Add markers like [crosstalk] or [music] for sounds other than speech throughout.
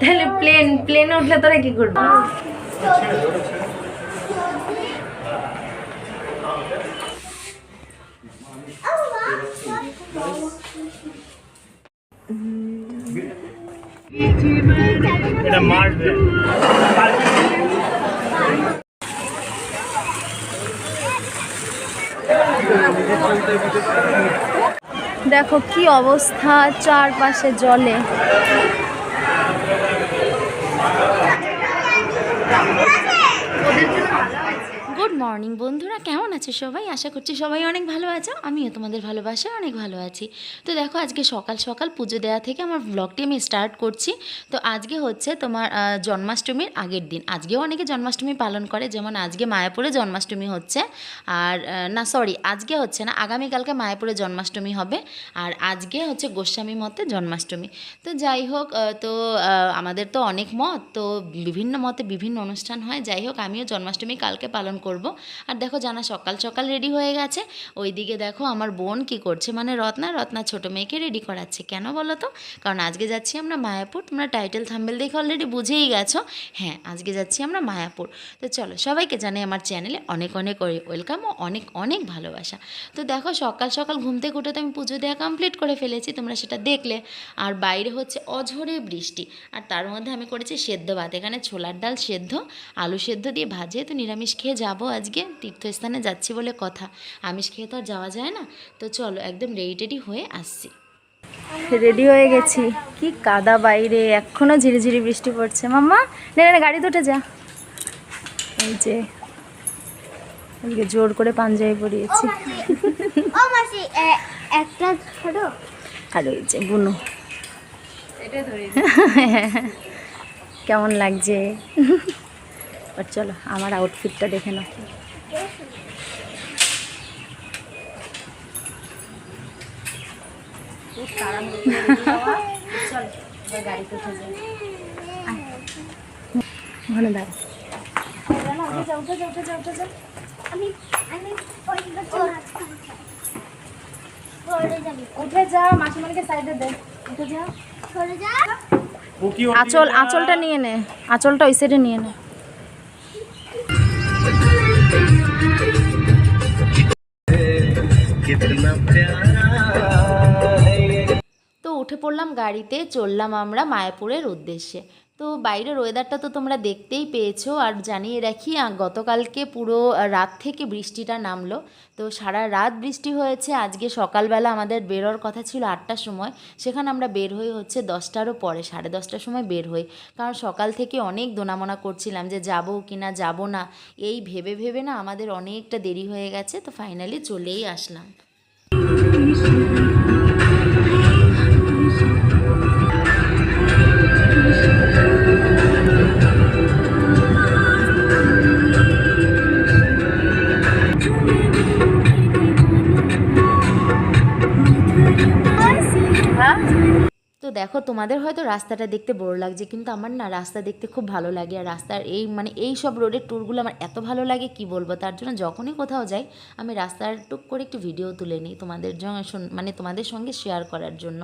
তাহলে প্লেন প্লেনে উঠলে তোরা কি করবি এটা মার্চ Thank you. দেখো কি অবস্থা চারপাশে জলে। গুড মর্নিং বন্ধুরা, কেমন আছো সবাই? আশা করছি সবাই অনেক ভালো আছো। আমিও তোমাদের ভালোবাসা অনেক ভালো আছি। তো দেখো, আজকে সকাল সকাল পুজো দেওয়া থেকে আমার ব্লগটি আমি স্টার্ট করছি। তো আজকে হচ্ছে তোমার জন্মাষ্টমীর আগের দিন। আজকেও অনেকে জন্মাষ্টমী পালন করে, যেমন আজকে মায়াপুরে জন্মাষ্টমী হচ্ছে। আর না সরি আজকে হচ্ছে না, আগামীকালকে মায়াপুরে জন্মাষ্টমী হবে। আর আজকে হচ্ছে গোস্বামী মতে জন্মাষ্টমী। তো যাই হোক তো আমাদের তো অনেক মত, তো বিভিন্ন মতে বিভিন্ন অনুষ্ঠান হয়। যাই হোক, আমিও জন্মাষ্টমী কালকে পালন করব। আর দেখো জানা সকাল সকাল রেডি হয়ে গেছে। ওইদিকে দেখো আমার বোন কি করছে? মানে রত্না রত্না ছোট মেয়েকে রেডি করাচ্ছে। কেন বলো তো? কারণ আজকে যাচ্ছি আমরা মায়াপুর। তোমরা টাইটেল থাম্বেল দেখে অলরেডি বুঝেই গেছো। হ্যাঁ আজকে যাচ্ছি আমরা মায়াপুর। তো চলো, সবাইকে জানাই আমার চ্যানেলে অনেক অনেক ওয়েলকাম ও অনেক অনেক ভালোবাসা। তো দেখো সকাল সকাল ঘুম থেকে উঠে তো আমি পুজো দেওয়া কমপ্লিট করে ফেলেছি, তোমরা সেটা দেখলে। আর বাইরে হচ্ছে অঝরে বৃষ্টি। আর তার মধ্যে আমি করেছি সেদ্ধ ভাত। এখানে ছোলার ডাল সেদ্ধ, আলু সেদ্ধ দিয়ে ভাজে তো নিরামিষ খেয়ে যাব আজকে তীর্থস্থানে যাচ্ছি বলে কথা। আমিষ খেয়ে তো আর যাওয়া যায় না। তো চলো একদম রেডি টেডি হয়ে আসছি। রেডি হয়ে গেছি। কি কাদা বাইরে এখনও ঝিরিঝিরি বৃষ্টি পড়ছে। মাম্মা নে গাড়ি দুটো যা। এই যে এদিকে জোর করে পাঞ্জাবি পরিয়েছি। ও মাসি এ- একটা ছোট আর ওই যে বুনু। [laughs] কেমন লাগছে? আর চলো আমার আউটফিটটা দেখে নাও। ওখানে দাঁড়া। উঠে যা মাসিমানিকে সাইডে দে। উঠে যা। আঁচল আঁচলটা নিয়ে নে। আঁচলটা ওই সাইডে নিয়ে নে। তো উঠে পড়লাম গাড়িতে চললাম আমরা মায়াপুরের উদ্দেশ্যে। তো বাইরের ওয়েদারটা তো তোমরা দেখতেই পেয়েছ। আর জানিয়ে রাখি গতকালকে পুরো রাত থেকে বৃষ্টিটা নামলো। তো সারা রাত বৃষ্টি হয়েছে। আজকে সকালবেলা আমাদের বেরোর কথা ছিল আটটার সময়। সেখানে আমরা বের হই হচ্ছে দশটারও পরে, সাড়ে দশটার সময় বের হই। কারণ সকাল থেকে অনেক দোনামোনা করছিলাম যে, যাব কি না, যাব না। এই ভেবে ভেবে না আমাদের অনেকটা দেরি হয়ে গেছে। তো ফাইনালি চলেই আসলাম। দেখো, তোমাদের হয়তো রাস্তাটা দেখতে বোর লাগছে, কিন্তু আমার না রাস্তা দেখতে খুব ভালো লাগে। আর রাস্তার এই মানে এই সব রোডের ট্যুরগুলো আমার এত ভালো লাগে, কি বলব? তার জন্য যখনই কোথাও যাই, আমি রাস্তার টুক করে একটু ভিডিও তুলে নিই তোমাদের মানে তোমাদের সঙ্গে শেয়ার করার জন্য।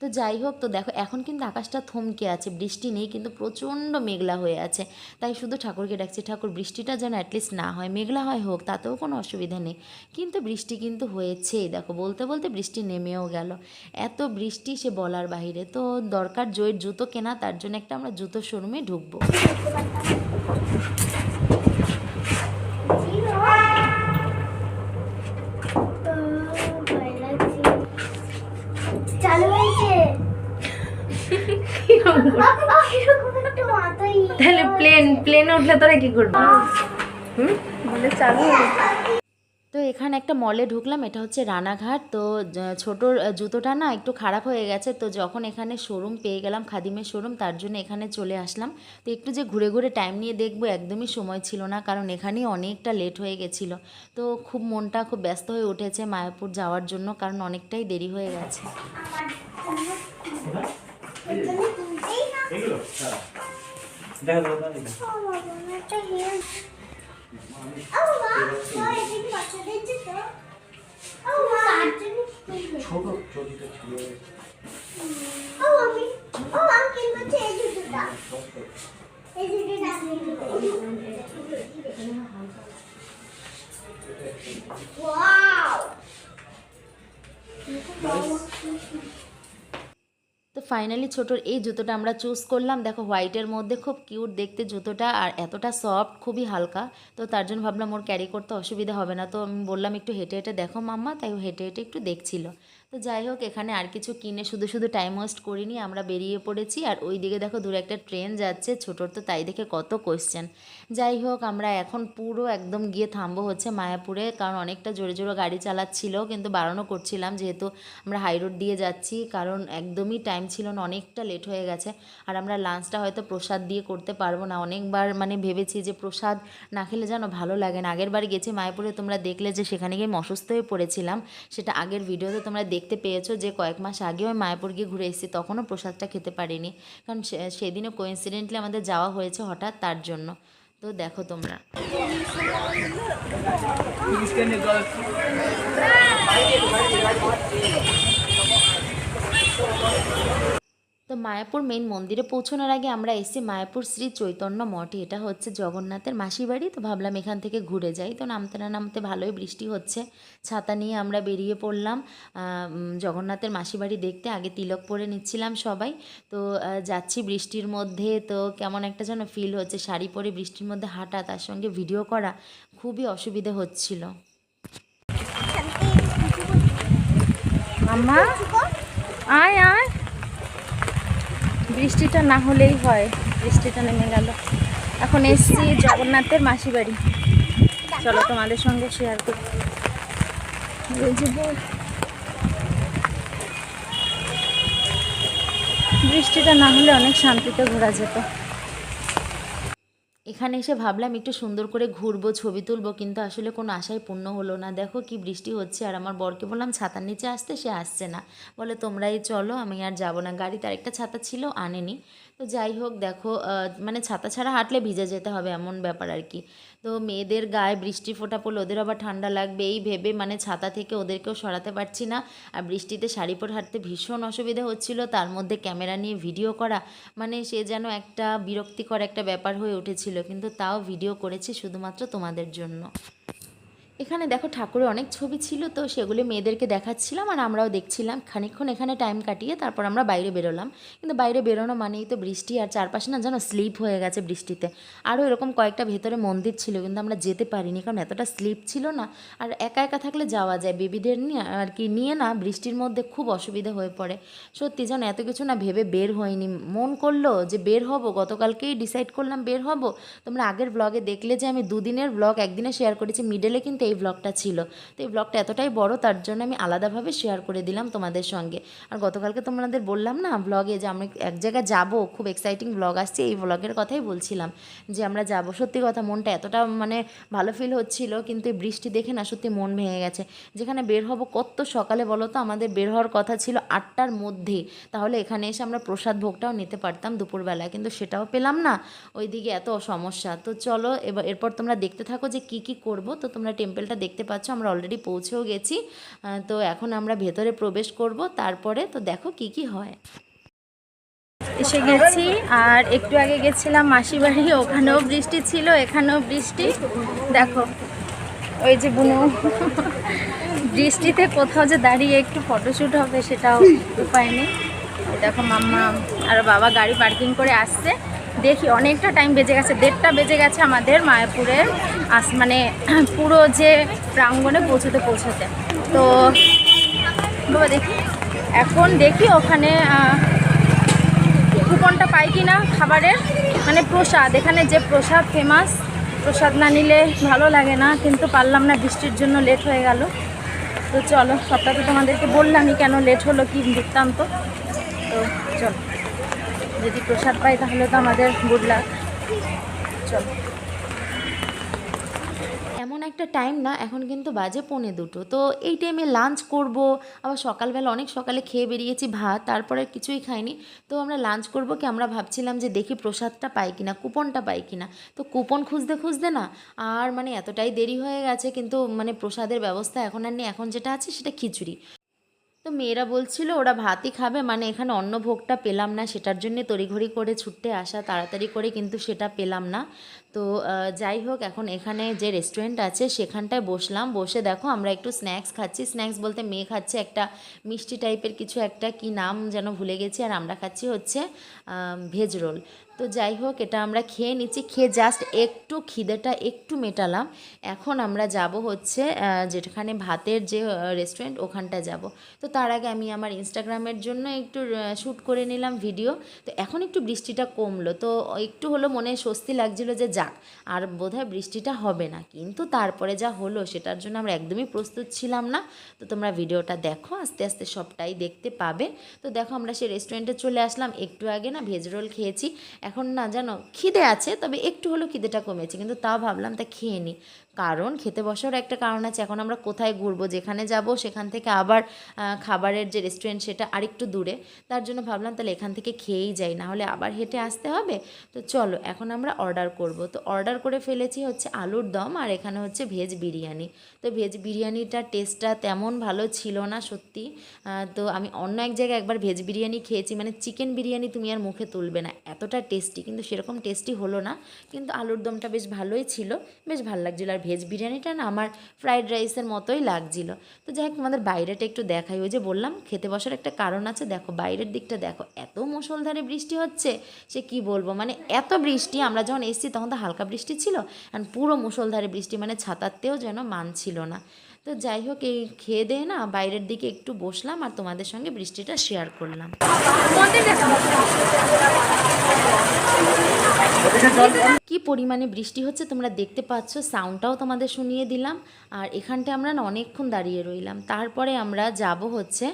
তো যাই হোক, তো দেখো, এখন কিন্তু আকাশটা থমকে আছে, বৃষ্টি নেই, কিন্তু প্রচণ্ড মেঘলা হয়ে আছে। তাই শুধু ঠাকুরকে ডাকছি, ঠাকুর, বৃষ্টিটা যেন অ্যাটলিস্ট না হয়, মেঘলা হয় হোক, তাতেও কোনো অসুবিধা নেই। কিন্তু বৃষ্টি কিন্তু হয়েছেই, দেখো, বলতে বলতে বৃষ্টি নেমেও গেল। এত বৃষ্টি সে বলার বাইরে তো দরকার জয়ের জুতো কেনা তার জন্য একটা আমরা জুতো শোরুমে ঢুকবো। তাহলে প্লেন প্লেনে উঠলে তোরা কি করবি? হুম? বলে চালু এখানে একটা মলে ঢুকলাম এটা হচ্ছে রানাঘাট। তো ছোটোর জুতোটা না একটু খারাপ হয়ে গেছে তো যখন এখানে শোরুম পেয়ে গেলাম খাদিমের শোরুম তার জন্য এখানে চলে আসলাম। তো একটু যে ঘুরে ঘুরে টাইম নিয়ে দেখব একদমই সময় ছিল না কারণ এখানেই অনেকটা লেট হয়ে গেছিল। তো খুব মনটা খুব ব্যস্ত হয়ে উঠেছে মায়াপুর যাওয়ার জন্য কারণ অনেকটাই দেরি হয়ে গেছে। দেখা যাবে তাহলে। ও বাবা, একটা হিল। ও বাবা, ও, তো ফাইনালি ছোটোর এই জুতোটা আমরা চুজ করলাম। দেখো হোয়াইটের মধ্যে খুব কিউট দেখতে জুতোটা আর এতটা সফট খুবই হালকা। তো তার জন্য ভাবলাম ওর ক্যারি করতে অসুবিধা হবে না। তো আমি বললাম একটু হেঁটে হেঁটে দেখো মাম্মা, তাই হেঁটে হেঁটে একটু দেখছিল। তো যাই হোক, এখানে আর কিছু কিনে শুধু শুধু টাইম ওয়েস্ট করিনি, আমরা বেরিয়ে পড়েছি। আর ওই দিকে দেখো, দূরে একটা ট্রেন যাচ্ছে, ছোটোর তো তাই দেখে কত কোয়েশ্চেন যাই হোক, আমরা এখন পুরো একদম গিয়ে থামবো হচ্ছে মায়াপুরে, কারণ অনেকটা জোরে জোরে গাড়ি চালাচ্ছিল, কিন্তু বারণও করছিলাম যেহেতু আমরা হাই রোড দিয়ে যাচ্ছি, কারণ একদমই টাইম ছিল না, অনেকটা লেট হয়ে গেছে। আর আমরা লাঞ্চটা হয়তো প্রসাদ দিয়ে করতে পারব না। অনেকবার মানে ভেবেছি যে প্রসাদ না খেলে যেন ভালো লাগে না। আগের বার গেছি মায়াপুরে, তোমরা দেখলে যে সেখানে গিয়ে আমি অসুস্থ হয়ে পড়েছিলাম, সেটা আগের ভিডিওতে তোমরা দেখতে পেয়েছ যে কয়েক মাস আগে ওই মায়াপুর গিয়ে ঘুরে এসেছি, তখনও প্রসাদটা খেতে পারিনি। কারণ সেদিনও কোইন্সিডেন্টলি আমাদের যাওয়া হয়েছে হঠাৎ তার জন্য। তো দেখো তোমরা। তো মায়াপুর মেইন মন্দিরে পৌঁছানোর আগে আমরা এসেছি মায়াপুর শ্রী চৈতন্য মঠে, এটা হচ্ছে জগন্নাথের মাসির বাড়ি, তো ভাবলাম এখান থেকে ঘুরে যাই। তো নামতে না নামতে ভালোই বৃষ্টি হচ্ছে। ছাতা নিয়ে আমরা বেরিয়ে পড়লাম। জগন্নাথের মাসি বাড়ি দেখতে আগে তিলক পরে নিচ্ছিলাম সবাই। তো যাচ্ছি বৃষ্টির মধ্যে, তো কেমন একটা যেন ফিল হচ্ছে, শাড়ি পরে বৃষ্টির মধ্যে হাঁটা, তার সঙ্গে ভিডিও করা, খুবই অসুবিধে হচ্ছিল। আয় আয়। বৃষ্টিটা না হলেই হয়। বৃষ্টিটা নেমে গেল। এখন এসছি জগন্নাথের মাসি বাড়ি। চলো তোমাদের সঙ্গে শেয়ার করি। বৃষ্টিটা না হলে অনেক শান্তিতে ঘোরা যেত। এখানে এসে ভাবলাম একটু সুন্দর করে ঘুরবো, ছবি তুলবো, কিন্তু আসলে কোনো আশাই পূর্ণ হলো না। দেখো কি বৃষ্টি হচ্ছে, আর আমার বরকে বললাম, ছাতার নিচে আসতে? সে আসছে না। বলে, তোমরাই চলো, আমি আর যাব না। গাড়িতে আরেকটা ছাতা ছিল, আনেনি। তো যাই হোক, দেখো মানে ছাতা ছাড়া হাঁটলে ভিজে যেতে হবে এমন ব্যাপার আর কি। তো মেয়েদের গায়ে বৃষ্টি ফোঁটা পড়লে ওদের আবার ঠান্ডা লাগবে, এই ভেবে মানে ছাতা থেকে ওদেরকেও সরাতে পারছি না। আর বৃষ্টিতে শাড়ি পরে হাঁটতে ভীষণ অসুবিধা হচ্ছিল, তার মধ্যে ক্যামেরা নিয়ে ভিডিও করা মানে সে যেন একটা বিরক্তিকর একটা ব্যাপার হয়ে উঠেছিল, কিন্তু তাও ভিডিও করেছি শুধুমাত্র তোমাদের জন্য। এখানে দেখো ঠাকুরের অনেক ছবি ছিল, তো সেগুলি মেয়েদেরকে দেখাচ্ছিলাম আর আমরাও দেখছিলাম। খানিকক্ষণ এখানে টাইম কাটিয়ে তারপর আমরা বাইরে বেরোলাম। কিন্তু বাইরে বেরোনো মানেই তো বৃষ্টি আর চারপাশে না যেন স্লিপ হয়ে গেছে বৃষ্টিতে। আরও এরকম কয়েকটা ভেতরে মন্দির ছিল, কিন্তু আমরা যেতে পারিনি কারণ এতটা স্লিপ ছিল না। আর একা একা থাকলে যাওয়া যায়, বেবিদের নিয়ে আর কি নিয়ে না বৃষ্টির মধ্যে খুব অসুবিধা হয়ে পড়ে। সত্যি যেন এত কিছু না ভেবে বের হয়নি। মন করল যে বের হব, গতকালকেই ডিসাইড করলাম বের হব। তোমরা আগের ব্লগে দেখলে যে আমি দুদিনের ব্লগ একদিনে শেয়ার করেছি মিডলে কিন্তু এই ব্লগটা ছিল। তো এই ব্লগটা এতটাই বড়, তার জন্য আমি আলাদাভাবে শেয়ার করে দিলাম তোমাদের সঙ্গে। আর গতকালকে তোমাদের বললাম না ব্লগে যে আমি এক জায়গায় যাব, খুব এক্সাইটিং ব্লগ আসছে, এই ব্লগের কথাই বলছিলাম যে আমরা যাব। সত্যি কথা, মনটা এতটা মানে ভালো ফিল হচ্ছিল, কিন্তু এই বৃষ্টি দেখে না সত্যি মন ভেঙে গেছে। যেখানে বের হব কত সকালে বলো তো, আমাদের বের হওয়ার কথা ছিল আটটার মধ্যেই। তাহলে এখানে এসে আমরা প্রসাদ ভোগটাও নিতে পারতাম দুপুরবেলায়, কিন্তু সেটাও পেলাম না। ওইদিকে এত সমস্যা। তো চলো, এবার এরপর তোমরা দেখতে থাকো যে কি কি করব। তো তোমরা টেম্পলটা দেখতে পাচ্ছ, আমরা অলরেডি পৌঁছেও গেছি। তো এখন আমরা ভেতরে প্রবেশ করব, তারপরে তো দেখো কি কি হয়। এসে গেছি, আর একটু আগে গেছিলাম মাসি বাড়ি ওখানেও বৃষ্টি ছিল, এখানেও বৃষ্টি। দেখো, ওই যে বুনো, বৃষ্টিতে কোথাও যে দাঁড়িয়ে একটু ফটোশ্যুট হবে সেটাও উপায় নেই। দেখো মাম্মা আর বাবা গাড়ি পার্কিং করে আসছে। দেখি অনেকটা টাইম বেজে গেছে, দেড়টা বেজে গেছে আমাদের মায়াপুরের আস মানে [clears throat] পুরো যে প্রাঙ্গণে পৌঁছতে পৌঁছতে। তো বাবা দেখি, এখন দেখি ওখানে কুপনটা পাই কি না খাবারের মানে প্রসাদ। এখানে যে প্রসাদ ফেমাস প্রসাদ না নিলে ভালো লাগে না, কিন্তু পারলাম না, বৃষ্টির জন্য লেট হয়ে গেল। তো চলো, সবটা তো তোমাদেরকে বললামই কেন লেট হলো, কি বৃত্তান্ত। তো চলো। যদি প্রসাদ পাই, তাহলে তো আমাদের গুড লাক চলো। এমন একটা টাইম না, এখন কিন্তু বাজে পৌনে দুটো। তো এই টাইমে লাঞ্চ করব, আবার সকালবেলা অনেক সকালে খেয়ে বেরিয়েছি ভাত, তারপরে কিছুই খাইনি। তো আমরা লাঞ্চ করব কি, আমরা ভাবছিলাম যে দেখি প্রসাদটা পাই কিনা কুপনটা পাই কিনা। তো কুপন খুঁজতে খুঁজতে না, আর মানে এতটাই দেরি হয়ে গেছে, কিন্তু মানে প্রসাদের ব্যবস্থা এখন আর নেই। এখন যেটা আছে সেটা খিচুড়ি। তো মেয়েরা বলছিল, ওরা ভাতই খাবে। মানে এখানে অন্নভোগটা পেলাম না, সেটার জন্য তড়িঘড়ি করে ছুটতে আসা, তাড়াতাড়ি করে কিন্তু সেটা পেলাম না। তো যাই হোক, এখন এখানে যে রেস্টুরেন্ট আছে, সেখানটায় বসলাম। বসে দেখো, আমরা একটু স্ন্যাক্স খাচ্ছি। স্ন্যাক্স বলতে মেয়ে খাচ্ছে একটা মিষ্টি টাইপের কিছু একটা, কি নাম যেন ভুলে গেছি। আর আমরা খাচ্ছি হচ্ছে ভেজ রোল তো যাই হোক, এটা আমরা খেয়ে নিচ্ছি। খেয়ে জাস্ট একটু খিদেটা একটু মেটালাম। এখন আমরা যাব হচ্ছে যেখানে ভাতের যে রেস্টুরেন্ট ওখানটা যাব। তো তার আগে আমি আমার ইনস্টাগ্রামের জন্য একটু শ্যুট করে নিলাম ভিডিও তো এখন একটু বৃষ্টিটা কমলো। তো একটু হলো মনে স্বস্তি লাগছিল যে যাক, আর বোধহয় বৃষ্টিটা হবে না। কিন্তু তারপরে যা হলো, সেটার জন্য আমরা একদমই প্রস্তুত ছিলাম না। তো তোমরা ভিডিওটা দেখো, আস্তে আস্তে সবটাই দেখতে পাবে। তো দেখো, আমরা সেই রেস্টুরেন্টে চলে আসলাম। একটু আগে না ভেজ রোল খেয়েছি। এখন না জানো খিদে আছে, তবে একটু হলেও খিদেটা কমেছে, কিন্তু তাও ভাবলাম তা খেয়ে নিই কারণ খেতে বসার একটা কারণ আছে, এখন আমরা কোথায় ঘুরবো, যেখানে যাব, সেখান থেকে আবার খাবারের যে রেস্টুরেন্ট সেটা আরেকটু দূরে, তার জন্য ভাবলাম তাহলে এখান থেকে খেয়েই যাই না হলে আবার হেঁটে আসতে হবে। তো চলো, এখন আমরা অর্ডার করব। তো অর্ডার করে ফেলেছি হচ্ছে আলুর দম আর এখানে হচ্ছে ভেজ বিরিয়ানি। তো ভেজ বিরিয়ানিটার টেস্টটা তেমন ভালো ছিল না সত্যি। তো আমি অন্য এক জায়গায় একবার ভেজ বিরিয়ানি খেয়েছি মানে চিকেন বিরিয়ানি তুমি আর মুখে তুলবে না, এতটা টেস্টি কিন্তু সেরকম টেস্টি হলো না। কিন্তু আলুর দমটা বেশ ভালোই ছিল, বেশ ভালো লাগছিল। আর ভেজ বিরিয়ানিটা না আমার ফ্রায়েড রাইসের মতোই লাগছিল। তো যাই হোক আমাদের বাইরেটা একটু দেখাই। ওই যে বললাম, খেতে বসার একটা কারণ আছে। দেখো, বাইরের দিকটা দেখো, এত মুসলধারে বৃষ্টি হচ্ছে, সে কি বলব? মানে এত বৃষ্টি, আমরা যখন এসেছি তখন তো হালকা বৃষ্টি ছিল আর পুরো মুসলধারে বৃষ্টি মানে ছাতাতেও যেন মান ছিল না। তো যাই হোক, এই খেয়ে দিয়ে না বাইরের দিকে একটু বসলাম আর তোমাদের সঙ্গে বৃষ্টিটা শেয়ার করলাম। কি পরিমাণে বৃষ্টি হচ্ছে তোমরা দেখতে পাচ্ছ সাউন্ডটাও তোমাদের শুনিয়ে দিলাম। আর এখানটা আমরা না অনেকক্ষণ দাঁড়িয়ে রইলাম। তারপরে আমরা যাব হচ্ছে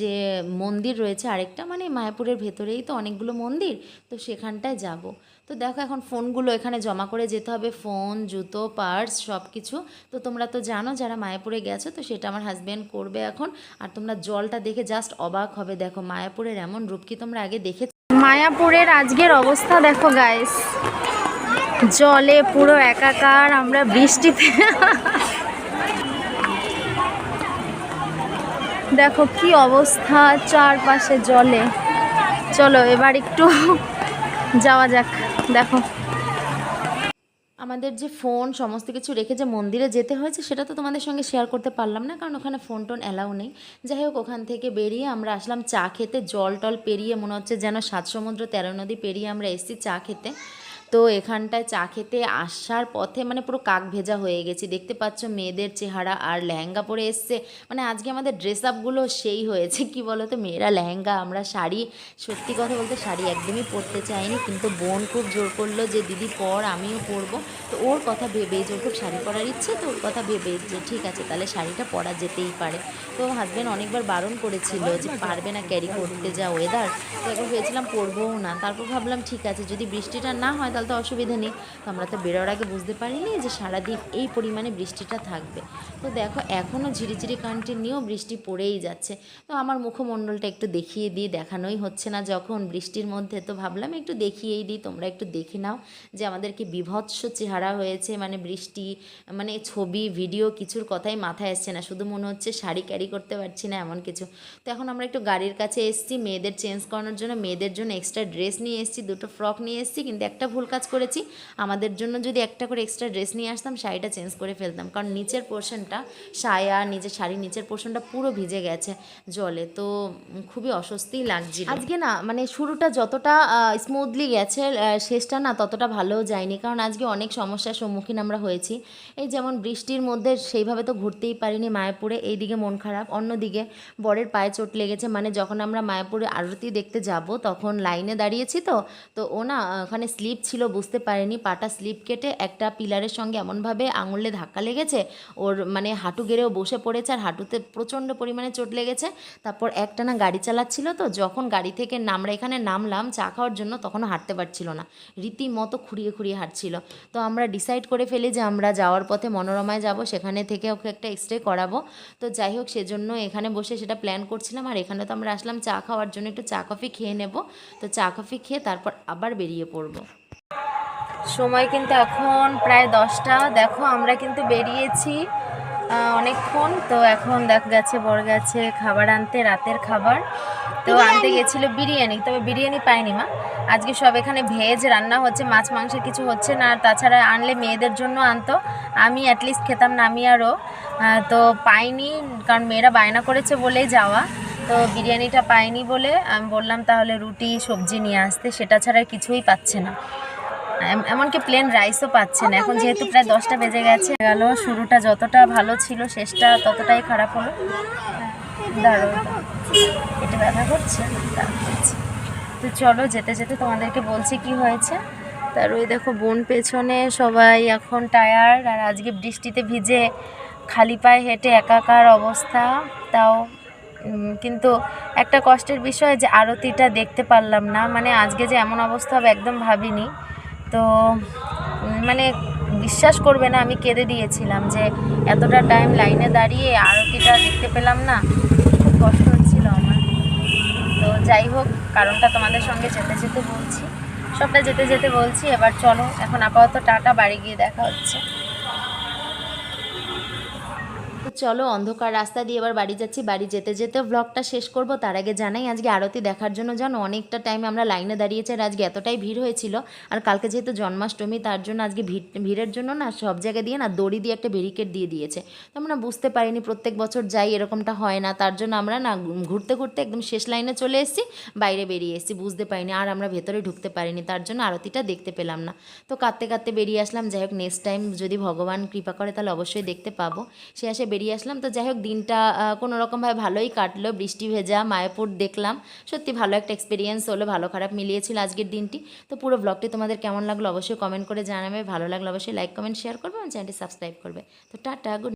যে মন্দির রয়েছে আরেকটা মানে মায়াপুরের ভেতরেই তো অনেকগুলো মন্দির, তো সেখানটায় যাব। তো দেখো এখন ফোনগুলো এখানে জমা করে যেতে হবে, ফোন, জুতো, পার্স সব কিছু তো তোমরা তো জানো যারা মায়াপুরে গেছো, তো সেটা আমার হাজব্যান্ড করবে এখন। আর তোমরা জলটা দেখে জাস্ট অবাক হবে। দেখো মায়াপুরের এমন রূপ কি তোমরা আগে দেখে মায়াপুরের আজকের অবস্থা দেখো গাইস জলে পুরো একাকার, আমরা বৃষ্টিতে। দেখো কি অবস্থা, চারপাশে জলে। চলো এবার একটু যাওয়া যাক, দেখো। আমাদের যে ফোন, সমস্ত কিছু রেখে যে মন্দিরে যেতে হয়েছে, সেটা তো তোমাদের সঙ্গে শেয়ার করতে পারলাম না, কারণ ওখানে ফোন টোন অ্যালাউ নেই। যাই হোক, ওখান থেকে বেরিয়ে আমরা আসলাম চা খেতে। জল টল পেরিয়ে মনে হচ্ছে যেন সাত সমুদ্র তেরো নদী পেরিয়ে আমরা এসেছি চা খেতে। তো এখানটায় চা খেতে আসার পথে মানে পুরো কাক ভেজা হয়ে গেছি। দেখতে পাচ্ছ মেয়েদের চেহারা আর লেহেঙ্গা পরে এসছে। মানে আজকে আমাদের ড্রেস আপগুলো সেই হয়েছে। কি বলো তো মেয়েরা লেহেঙ্গা, আমরা শাড়ি, সত্যি কথা বলতে শাড়ি একদমই পরতে চাইনি। কিন্তু বোন খুব জোর করল যে, দিদি, পর, আমিও পরবো। তো ওর কথা ভেবে যে খুব শাড়ি পরার ইচ্ছে, তো ওর কথা ভেবে যে, ঠিক আছে, তাহলে শাড়িটা পরা যেতেই পারে। তো হাজব্যান্ড অনেকবার বারণ করেছিল যে, পারবে না ক্যারি করতে যা ওয়েদার তো একবার ভেবেছিলাম পরবও না। তারপর ভাবলাম, ঠিক আছে, যদি বৃষ্টিটা না হয় তো অসুবিধা নেই। তো আমরা তো বেরোর আগে বুঝতে পারিনি যে সারাদিন এই পরিমাণে বৃষ্টিটা থাকবে। তো দেখো এখনও ঝিরিঝিরি কন্টিনিউ বৃষ্টি পড়েই যাচ্ছে। তো আমার মুখমণ্ডলটা একটু দেখিয়ে দিই, দেখানোই হচ্ছে না। যখন বৃষ্টির মধ্যে, তো ভাবলাম একটু দেখিয়েই দিই, তোমরা একটু দেখে নাও যে আমাদের কি বিভৎস চেহারা হয়েছে। মানে বৃষ্টি মানে ছবি ভিডিও কিছুর কথাই মাথায় আসছে না। শুধু মনে হচ্ছে শাড়ি ক্যারি করতে পারছি না, এমন কিছু। তো এখন আমরা একটু গাড়ির কাছে এসেছি, মেয়েদের চেঞ্জ করানোর জন্য। মেয়েদের জন্য এক্সট্রা ড্রেস নিয়ে এসেছি, দুটো ফ্রক নিয়ে এসেছি, কিন্তু একটা ভুল কাজ করেছি, আমাদের জন্য যদি একটা করে এক্সট্রা ড্রেস নিয়ে আসতাম, শাড়িটা চেঞ্জ করে ফেলতাম। কারণ নিচের পোর্শনটা সায়া নিচের শাড়ি নিচের পোর্শনটা পুরো ভিজে গেছে জলে। তো খুবই অস্বস্তিই লাগছিল। আজকে না মানে শুরুটা যতটা স্মুথলি গেছে শেষটা না ততটা ভালোও যায়নি। কারণ আজকে অনেক সমস্যার সম্মুখীন আমরা হয়েছি। এই যেমন বৃষ্টির মধ্যে সেইভাবে তো ঘুরতেই পারিনি মায়াপুরে, এইদিকে মন খারাপ। অন্যদিকে বরের পায়ে চোট লেগেছে মানে যখন আমরা মায়াপুরে আরতি দেখতে যাব, তখন লাইনে দাঁড়িয়েছি তো। তো ও না, ওখানে স্লিপ ছিল ছিল, বুঝতে পারেনি। পাটা স্লিপ কেটে একটা পিলারের সঙ্গে এমনভাবে আঙুলে ধাক্কা লেগেছে, ওর মানে হাঁটু গেড়েও বসে পড়েছে আর হাঁটুতে প্রচণ্ড পরিমাণে চোট লেগেছে। তারপর একটানা গাড়ি চালাচ্ছিল তো, যখন গাড়ি থেকে আমরা এখানে নামলাম চা খাওয়ার জন্য, তখনও হাঁটতে পারছিল না। রীতিমতো খুঁড়িয়ে খুঁড়িয়ে হাঁটছিল। তো আমরা ডিসাইড করে ফেলি যে আমরা যাওয়ার পথে মনোরমায় যাব, সেখানে থেকে ওকে একটা এক্সরে করাবো। তো যাই হোক, সেজন্য এখানে বসে সেটা প্ল্যান করছিলাম। আর এখানে তো আমরা আসলাম চা খাওয়ার জন্য, একটু চা কফি খেয়ে নেব। তো চা কফি খেয়ে তারপর আবার বেরিয়ে পড়ব। সময় কিন্তু এখন প্রায় দশটা। দেখো আমরা কিন্তু বেরিয়েছি অনেকক্ষণ। তো এখন দেখ গেছে বড় গেছে খাবার আনতে রাতের খাবার। তো আনতে গেছিল বিরিয়ানি তবে বিরিয়ানি পাইনি মা। আজকে সব এখানে ভেজ রান্না হচ্ছে মাছ মাংসের কিছু হচ্ছে না। আর তাছাড়া আনলে মেয়েদের জন্য আনতো। আমি অ্যাটলিস্ট খেতাম না আমি আরও তো পাইনি কারণ মেয়েরা বায়না করেছে বলেই যাওয়া। তো বিরিয়ানিটা পাইনি বলে আমি বললাম তাহলে রুটি সবজি নিয়ে আসতে। সেটা ছাড়া কিছুই পাচ্ছে না। এমনকি প্লেন রাইসও পাচ্ছে না। এখন যেহেতু প্রায় দশটা বেজে গেছে, গেল, শুরুটা যতটা ভালো ছিল, শেষটা ততটাই খারাপ হলো। দাঁড়ো এটা ব্যথা করছে। তো চলো, যেতে যেতে তোমাদেরকে বলছি কি হয়েছে। তার ওই দেখো, বোন পেছনে সবাই এখন টায়ার্ড আর আজকে বৃষ্টিতে ভিজে খালি পায়ে হেঁটে একাকার অবস্থা। তাও কিন্তু একটা কষ্টের বিষয় যে আরতিটা দেখতে পারলাম না। মানে আজকে যে এমন অবস্থা হবে, একদম ভাবিনি। তো মানে বিশ্বাস করবে না, আমি কেঁদে দিয়েছিলাম যে এতটা টাইম লাইনে দাঁড়িয়ে আরতিটা দেখতে পেলাম না। খুব কষ্ট হচ্ছিল আমার। তো যাই হোক, কারণটা তোমাদের সঙ্গে যেতে যেতে বলছি। সবটা যেতে যেতে বলছি, এবার চলো, এখন আপাতত টাটা, বাড়ি গিয়ে দেখা হচ্ছে। চলো অন্ধকার রাস্তা দিয়ে এবার বাড়ি যাচ্ছি, বাড়ি যেতে যেতে ব্লগটা শেষ করব। তার আগে জানাই, আজকে আরতি দেখার জন্য জানো, অনেকটা টাইম আমরা লাইনে দাঁড়িয়েছি আর আজকে এতটাই ভিড় হয়েছিল। আর কালকে যেহেতু জন্মাষ্টমী, তার জন্য আজকে ভিড়, ভিড়ের জন্য না সব জায়গায় দিয়ে না দড়ি দিয়ে একটা ব্যারিকেড দিয়ে দিয়েছে। তো আমরা বুঝতে পারিনি প্রত্যেক বছর যাই, এরকমটা হয় না। তার জন্য আমরা না ঘুরতে ঘুরতে একদম শেষ লাইনে চলে এসেছি, বাইরে বেরিয়ে এসেছি, বুঝতে পারিনি। আর আমরা ভেতরে ঢুকতে পারিনি, তার জন্য আরতিটা দেখতে পেলাম না। তো কাঁদতে কাঁদতে বেরিয়ে আসলাম। যাই হোক নেক্সট টাইম যদি ভগবান কৃপা করে তাহলে অবশ্যই দেখতে পাবো। সে আসে বেরিয়ে আসলাম। তো যাই হোক, দিনটা কোনো রকমভাবে ভালোই কাটলো। বৃষ্টি ভেজা, মায়াপুর দেখলাম। সত্যি ভালো একটা এক্সপিরিয়েন্স হলো, ভালো খারাপ মিলিয়েছিল আজকের দিনটি। তো পুরো ব্লগটি তোমাদের কেমন লাগল অবশ্যই কমেন্ট করে জানাবে। ভালো লাগল অবশ্যই লাইক কমেন্ট শেয়ার করবে এবং চ্যানেলটি সাবস্ক্রাইব করবে। তো টাটা গুড